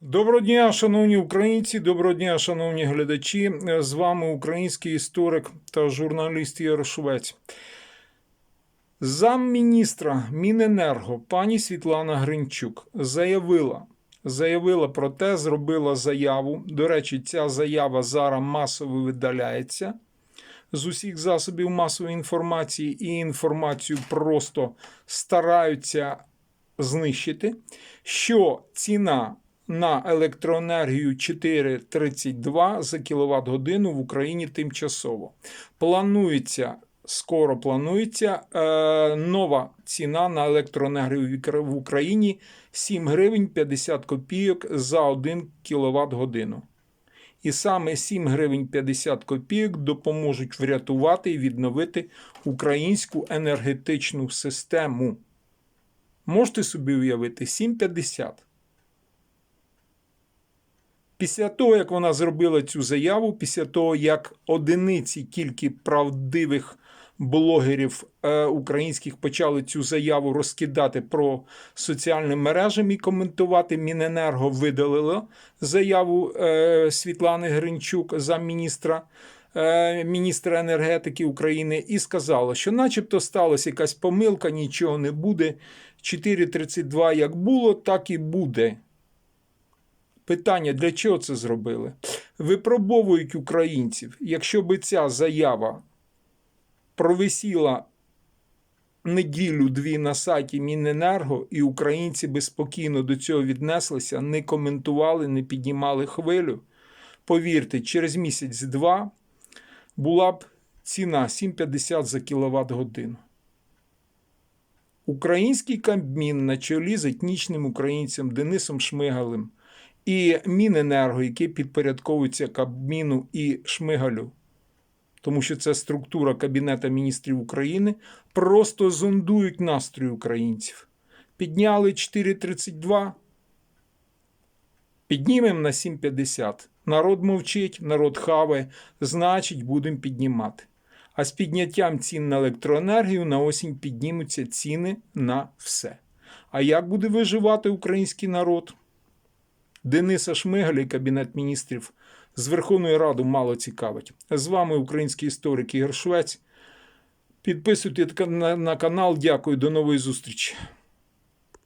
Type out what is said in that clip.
Доброго дня, шановні українці, доброго дня, шановні глядачі. З вами український історик та журналіст Ігор Замміністра Міненерго пані Світлана Гринчук заявила, заявила про те, зробила заяву. До речі, ця заява зараз масово видаляється з усіх засобів масової інформації, і інформацію просто стараються знищити, що ціна на електроенергію 4,32 за кіловат годину в Україні тимчасово. Планується, скоро планується е, нова ціна на електроенергію в Україні 7 гривень 50 копійок за 1 кіловат годину. І саме 7 гривень 50 копійок допоможуть врятувати і відновити українську енергетичну систему. Можете собі уявити 7,50. Після того, як вона зробила цю заяву, після того, як одиниці тільки правдивих блогерів е, українських почали цю заяву розкидати про соціальним мережам і коментувати, Міненерго видалило заяву е, Світлани Гринчук замміністра е, міністра енергетики України і сказала, що начебто сталася якась помилка, нічого не буде. 4,32 як було, так і буде. Питання, для чого це зробили? Випробовують українців. Якщо би ця заява провисіла неділю-дві на сайті Міненерго, і українці би спокійно до цього віднеслися, не коментували, не піднімали хвилю. Повірте, через місяць-два була б ціна 7,50 за кіловат годину. Український Кабмін на чолі з етнічним українцем Денисом Шмигалем і Міненерго, яке підпорядковується Кабміну і Шмигалю, тому що це структура Кабінета міністрів України, просто зондують настрої українців. Підняли 4,32, піднімемо на 7,50. Народ мовчить, народ хаває, значить, будемо піднімати. А з підняттям цін на електроенергію на осінь піднімуться ціни на все. А як буде виживати український народ? Дениса Шмигаля і Кабінет міністрів з Верховної Ради мало цікавить. З вами український історик Ігор Швець. Підписуйтесь на на канал. Дякую, до нової зустрічі.